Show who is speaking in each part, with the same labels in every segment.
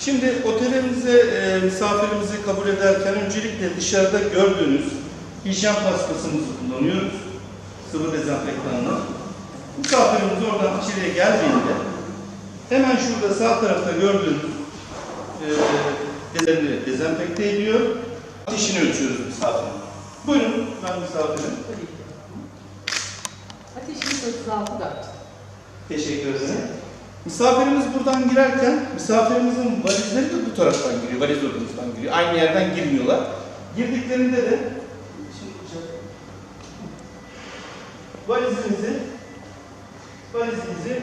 Speaker 1: Şimdi otelimize e, misafirimizi kabul ederken öncelikle dışarıda gördüğünüz hijyen paspasımızı kullanıyoruz. Sıvı dezenfektanla. Misafirimiz oradan içeriye geldiğinde hemen şurada sağ tarafta gördüğünüz e, dezenfekte ediyor. Ateşini ölçüyoruz misafirin. Buyurun ben misafirim.
Speaker 2: Ateşimiz 36 da.
Speaker 1: Teşekkür ederim. Misafirimiz buradan girerken misafirimizin valizleri de bu taraftan giriyor. Valiz odamızdan giriyor. Aynı yerden girmiyorlar. Girdiklerinde de valizimizi valizimizi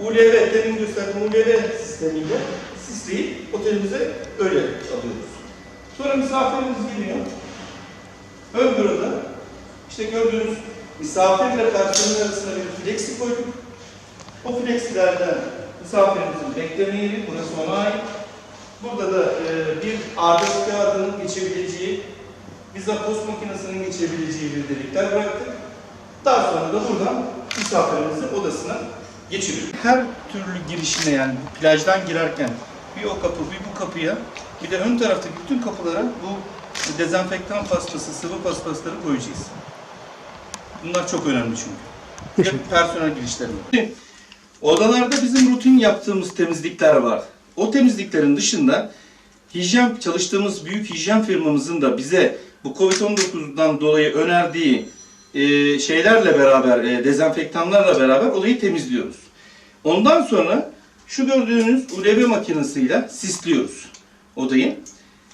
Speaker 1: ULV, demin gösterdiğim ULV sistemiyle sisleyip otelimize öyle alıyoruz. Sonra misafirimiz geliyor. Ön büroda işte gördüğünüz misafirle personel arasında bir flexi koyduk. O flexilerden misafirimizin bekleme yeri, burası ona ait. Burada da e, bir A4 kağıdının geçebileceği, bize post makinesinin geçebileceği bir delikler bıraktık. Daha sonra da buradan misafirimizin odasına geçiriyoruz. Her türlü girişine yani plajdan girerken bir o kapı bir bu kapıya bir de ön taraftaki bütün kapılara bu dezenfektan pastası, sıvı paspasları koyacağız. Bunlar çok önemli çünkü. Hep personel girişlerinde. Odalarda bizim rutin yaptığımız temizlikler var. O temizliklerin dışında hijyen çalıştığımız büyük hijyen firmamızın da bize bu Covid-19'dan dolayı önerdiği e, şeylerle beraber, e, dezenfektanlarla beraber olayı temizliyoruz. Ondan sonra şu gördüğünüz ULV makinesiyle sisliyoruz odayı.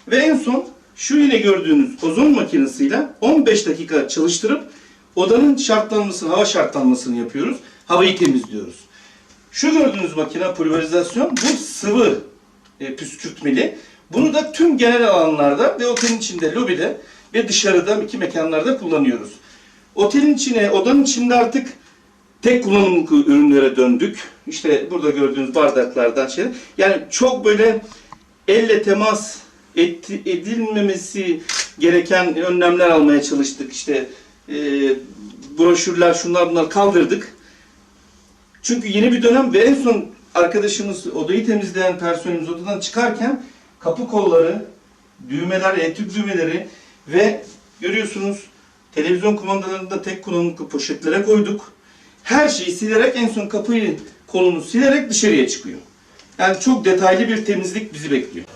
Speaker 1: Ve en son şu yine gördüğünüz ozon makinesiyle 15 dakika çalıştırıp odanın şartlanmasını, hava şartlanmasını yapıyoruz. Havayı temizliyoruz. Şu gördüğünüz makine pulverizasyon bu sıvı e, püskürtmeli. Bunu da tüm genel alanlarda ve otelin içinde, lobide ve dışarıda iki mekanlarda kullanıyoruz. Otelin içine, odanın içinde artık tek kullanımlık ürünlere döndük. İşte burada gördüğünüz bardaklardan şey. Yani çok böyle elle temas etti- edilmemesi gereken önlemler almaya çalıştık. İşte e, broşürler, şunlar bunlar kaldırdık. Çünkü yeni bir dönem ve en son arkadaşımız odayı temizleyen personelimiz odadan çıkarken kapı kolları, düğmeler, elektrik düğmeleri ve görüyorsunuz televizyon kumandalarını da tek kullanımlık poşetlere koyduk. Her şeyi silerek en son kapıyı kolunu silerek dışarıya çıkıyor. Yani çok detaylı bir temizlik bizi bekliyor.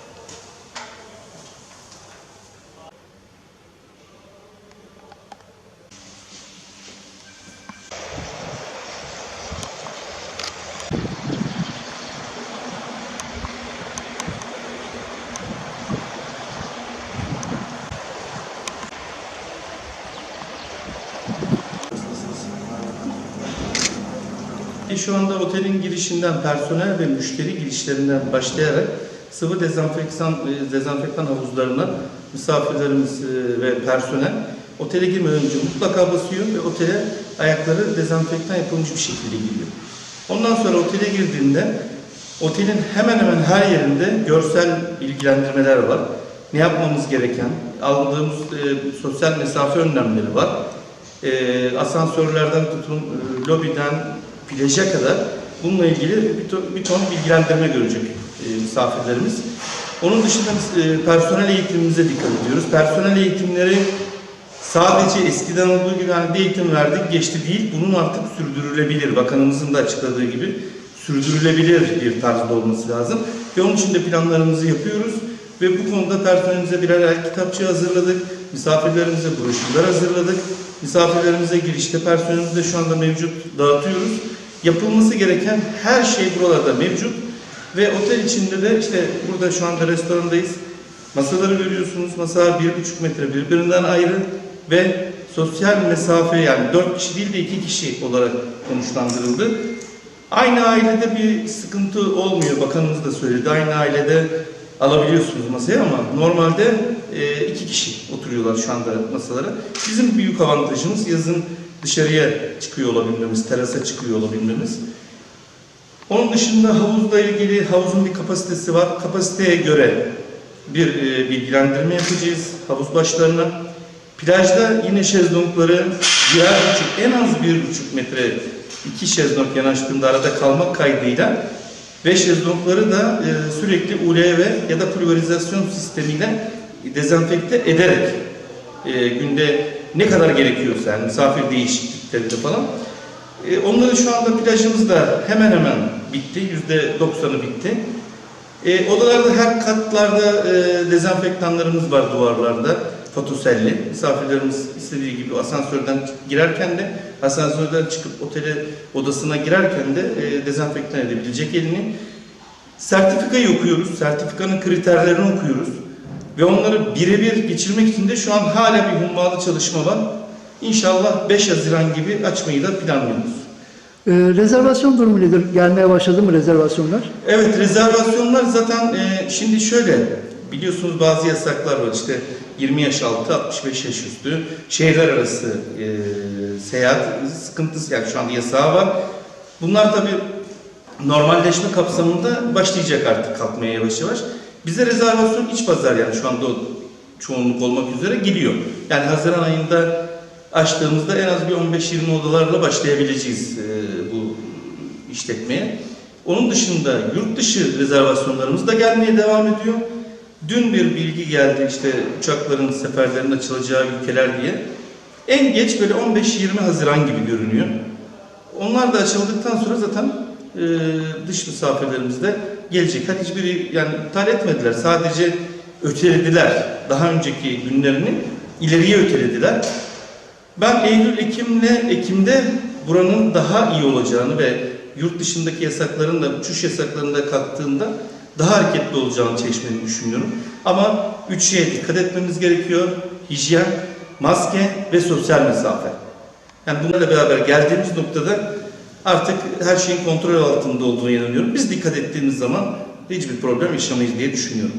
Speaker 1: E, Şu anda otelin girişinden personel ve müşteri girişlerinden başlayarak sıvı dezenfektan, e, dezenfektan havuzlarına misafirlerimiz e, ve personel otele girmeden önce mutlaka basıyor ve otele ayakları dezenfektan yapılmış bir şekilde giriyor. Ondan sonra otele girdiğinde otelin hemen hemen her yerinde görsel bilgilendirmeler var. Ne yapmamız gereken, aldığımız e, sosyal mesafe önlemleri var. E, asansörlerden tutun, e, lobiden plaja kadar bununla ilgili bir ton, bir ton bilgilendirme görecek e, misafirlerimiz. Onun dışında e, personel eğitimimize dikkat ediyoruz. Personel eğitimleri sadece eskiden olduğu gibi hani eğitim verdik geçti değil, bunun artık sürdürülebilir. Bakanımızın da açıkladığı gibi sürdürülebilir bir tarzda olması lazım. Ve onun için de planlarımızı yapıyoruz. Ve bu konuda personelimize birer el kitapçı hazırladık. Misafirlerimize broşürler hazırladık. Misafirlerimize girişte personelimize şu anda mevcut dağıtıyoruz. Yapılması gereken her şey buralarda mevcut. Ve otel içinde de işte burada şu anda restorandayız. Masaları görüyorsunuz. Masalar bir buçuk metre birbirinden ayrı ve sosyal mesafe yani dört kişi değil de iki kişi olarak konuşlandırıldı. Aynı ailede bir sıkıntı olmuyor. Bakanımız da söyledi. Aynı ailede alabiliyorsunuz masaya ama normalde e, iki kişi oturuyorlar şu anda masalara. Bizim büyük avantajımız yazın dışarıya çıkıyor olabilmemiz, terasa çıkıyor olabilmemiz. Onun dışında havuzla ilgili havuzun bir kapasitesi var. Kapasiteye göre bir e, bilgilendirme yapacağız havuz başlarına. Plajda yine şezlongları birer buçuk, en az bir buçuk metre iki şezlong yanaştığında arada kalmak kaydıyla Ve şezlongları da e, sürekli ULV ya da pulverizasyon sistemiyle dezenfekte ederek e, günde ne kadar gerekiyorsa yani misafir değişikliklerinde falan. E, onların şu anda plajımız da hemen hemen bitti. Yüzde doksanı bitti. E, odalarda her katlarda e, dezenfektanlarımız var duvarlarda. Fotoselli. Misafirlerimiz istediği gibi asansörden girerken de asansörden çıkıp otele odasına girerken de e, dezenfektan edebilecek elini. Sertifikayı okuyoruz. Sertifikanın kriterlerini okuyoruz. Ve onları birebir geçirmek için de şu an hala bir hummalı çalışma var. İnşallah 5 Haziran gibi açmayı da planlıyoruz.
Speaker 3: Ee, rezervasyon durumu nedir? Gelmeye başladı mı rezervasyonlar?
Speaker 1: Evet rezervasyonlar zaten e, şimdi şöyle biliyorsunuz bazı yasaklar var işte 20 yaş altı 65 yaş üstü şehirler arası e, seyahat sıkıntısı yani şu anda yasağı var. Bunlar tabi normalleşme kapsamında başlayacak artık kalkmaya yavaş yavaş. Bize rezervasyon iç pazar yani şu anda çoğunluk olmak üzere geliyor. Yani Haziran ayında açtığımızda en az bir 15-20 odalarla başlayabileceğiz e, bu işletmeye. Onun dışında yurt dışı rezervasyonlarımız da gelmeye devam ediyor. Dün bir bilgi geldi işte uçakların seferlerinin açılacağı ülkeler diye. En geç böyle 15-20 Haziran gibi görünüyor. Onlar da açıldıktan sonra zaten e, dış misafirlerimiz de gelecek. Hani hiçbiri yani iptal etmediler. Sadece ötelediler. Daha önceki günlerini ileriye ötelediler. Ben Eylül, Ekim'le Ekim'de buranın daha iyi olacağını ve yurt dışındaki yasakların da uçuş yasaklarında kalktığında daha hareketli olacağını çeşmenin düşünüyorum. Ama üç şeye dikkat etmemiz gerekiyor. Hijyen, maske ve sosyal mesafe. Yani bunlarla beraber geldiğimiz noktada artık her şeyin kontrol altında olduğunu inanıyorum. Biz dikkat ettiğimiz zaman hiçbir problem yaşamayız diye düşünüyorum.